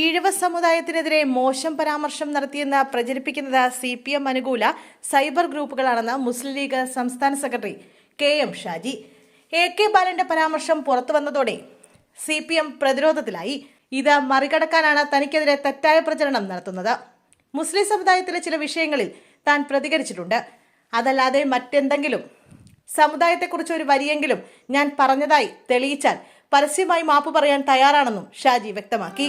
ഈഴവ സമുദായത്തിനെതിരെ മോശം പരാമർശം നടത്തിയെന്ന് പ്രചരിപ്പിക്കുന്നത് സി പി എം അനുകൂല സൈബർ ഗ്രൂപ്പുകളാണെന്ന് മുസ്ലിം ലീഗ് സംസ്ഥാന secretary K M Shaji. A K ബാലന്റെ പരാമർശം പുറത്തു വന്നതോടെ സി പി എം പ്രതിരോധത്തിലായി. ഇത് മറികടക്കാനാണ് തനിക്കെതിരെ തെറ്റായ പ്രചരണം നടത്തുന്നത്. മുസ്ലിം സമുദായത്തിലെ ചില വിഷയങ്ങളിൽ താൻ പ്രതികരിച്ചിട്ടുണ്ട്. അതല്ലാതെ മറ്റെന്തെങ്കിലും? സമുദായത്തെക്കുറിച്ച് ഒരു വരിയെങ്കിലും ഞാൻ പറഞ്ഞതായി തെളിയിച്ചാൽ പരസ്യമായി മാപ്പ് പറയാൻ തയ്യാറാണെന്നും ഷാജി വ്യക്തമാക്കി.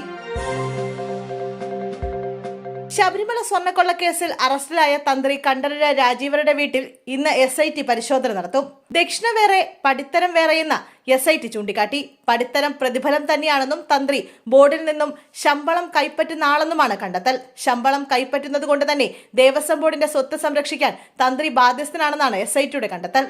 ശബരിമല സ്വർണക്കൊള്ളക്കേസിൽ അറസ്റ്റിലായ തന്ത്രി കണ്ഠരര രാജീവരുടെ വീട്ടിൽ ഇന്ന് എസ് ഐ ടി പരിശോധന നടത്തും. ദക്ഷിണ വേറെ പടിത്തരം വേറെയെന്ന് എസ് ഐ ടി ചൂണ്ടിക്കാട്ടി. പടിത്തരം പ്രതിഫലം തന്നെയാണെന്നും തന്ത്രി ബോർഡിൽ നിന്നും ശമ്പളം കൈപ്പറ്റുന്ന ആളെന്നുമാണ് കണ്ടെത്തൽ. ശമ്പളം കൈപ്പറ്റുന്നത് കൊണ്ട് തന്നെ ദേവസ്വം ബോർഡിന്റെ സ്വത്ത് സംരക്ഷിക്കാൻ തന്ത്രി ബാധ്യസ്ഥനാണെന്നാണ് എസ് ഐ ടിയുടെ കണ്ടെത്തൽ.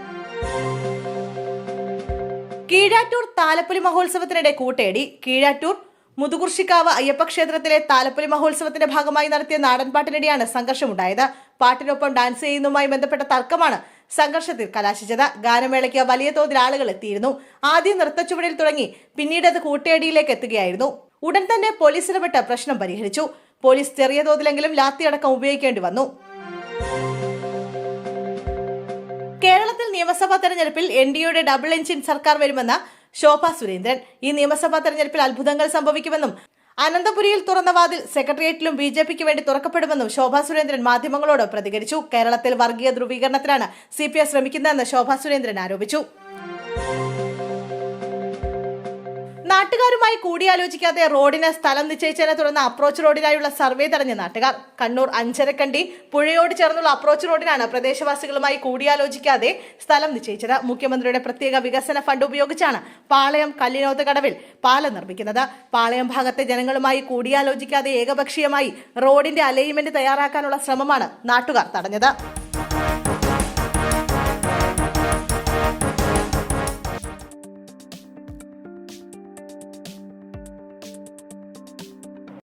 കീഴാറ്റൂർ താലപ്പൊലി മഹോത്സവത്തിനിടെ കൂട്ടേടി. കീഴാറ്റൂർ മുതുകുർശിക്കാവ് അയ്യപ്പക്ഷേത്രത്തിലെ താലപ്പൊലി മഹോത്സവത്തിന്റെ ഭാഗമായി നടത്തിയ നാടൻപാട്ടിനിടെയാണ് സംഘർഷമുണ്ടായത്. പാട്ടിനൊപ്പം ഡാൻസ് ചെയ്യുന്നതുമായി ബന്ധപ്പെട്ട തർക്കമാണ് സംഘർഷത്തിൽ കലാശിച്ചത്. ഗാനമേളയ്ക്ക് വലിയ തോതിൽ ആളുകൾ എത്തിയിരുന്നു. ആദ്യം നൃത്തച്ചുവടിൽ തുടങ്ങി പിന്നീട് അത് കൂട്ടേടിയിലേക്ക് എത്തുകയായിരുന്നു. ഉടൻ തന്നെ പോലീസ് ഇടപെട്ട് പ്രശ്നം പരിഹരിച്ചു. പോലീസ് ചെറിയ തോതിലെങ്കിലും ലാത്തിയടക്കം ഉപയോഗിക്കേണ്ടി വന്നു. കേരളത്തിൽ നിയമസഭാ തെരഞ്ഞെടുപ്പിൽ എൻ ഡി ഡബിൾ എഞ്ചിൻ സർക്കാർ വരുമെന്ന് ശോഭ സുരേന്ദ്രൻ ഈ നിയമസഭാ തെരഞ്ഞെടുപ്പിൽ അത്ഭുതങ്ങൾ സംഭവിക്കുമെന്നും അനന്തപുരിയിൽ തുറന്ന വാതിൽ സെക്രട്ടേറിയറ്റിലും ബി ജെ പിക്ക് വേണ്ടി തുറക്കപ്പെടുമെന്നും ശോഭാ സുരേന്ദ്രൻ മാധ്യമങ്ങളോട് പ്രതികരിച്ചു. കേരളത്തിൽ വർഗീയ ധ്രുവീകരണത്തിനാണ് സി പി ശ്രമിക്കുന്നതെന്ന് ശോഭാ സുരേന്ദ്രൻ ആരോപിച്ചു. നാട്ടുകാരുമായി കൂടിയാലോചിക്കാതെ റോഡിന് സ്ഥലം നിശ്ചയിച്ചതിനെ തുടർന്ന് അപ്രോച്ച് റോഡിനായുള്ള സർവേ തടഞ്ഞ നാട്ടുകാർ. കണ്ണൂർ അഞ്ചരക്കണ്ടി പുഴയോട് ചേർന്നുള്ള അപ്രോച്ച് റോഡിനാണ് പ്രദേശവാസികളുമായി കൂടിയാലോചിക്കാതെ സ്ഥലം നിശ്ചയിച്ചത്. മുഖ്യമന്ത്രിയുടെ പ്രത്യേക വികസന ഫണ്ട് ഉപയോഗിച്ചാണ് പാളയം കല്ലിനോത്ത് കടവിൽ പാലം നിർമ്മിക്കുന്നത്. പാളയം ഭാഗത്തെ ജനങ്ങളുമായി കൂടിയാലോചിക്കാതെ ഏകപക്ഷീയമായി റോഡിന്റെ അലൈൻമെന്റ് തയ്യാറാക്കാനുള്ള ശ്രമമാണ് നാട്ടുകാർ തടഞ്ഞത്.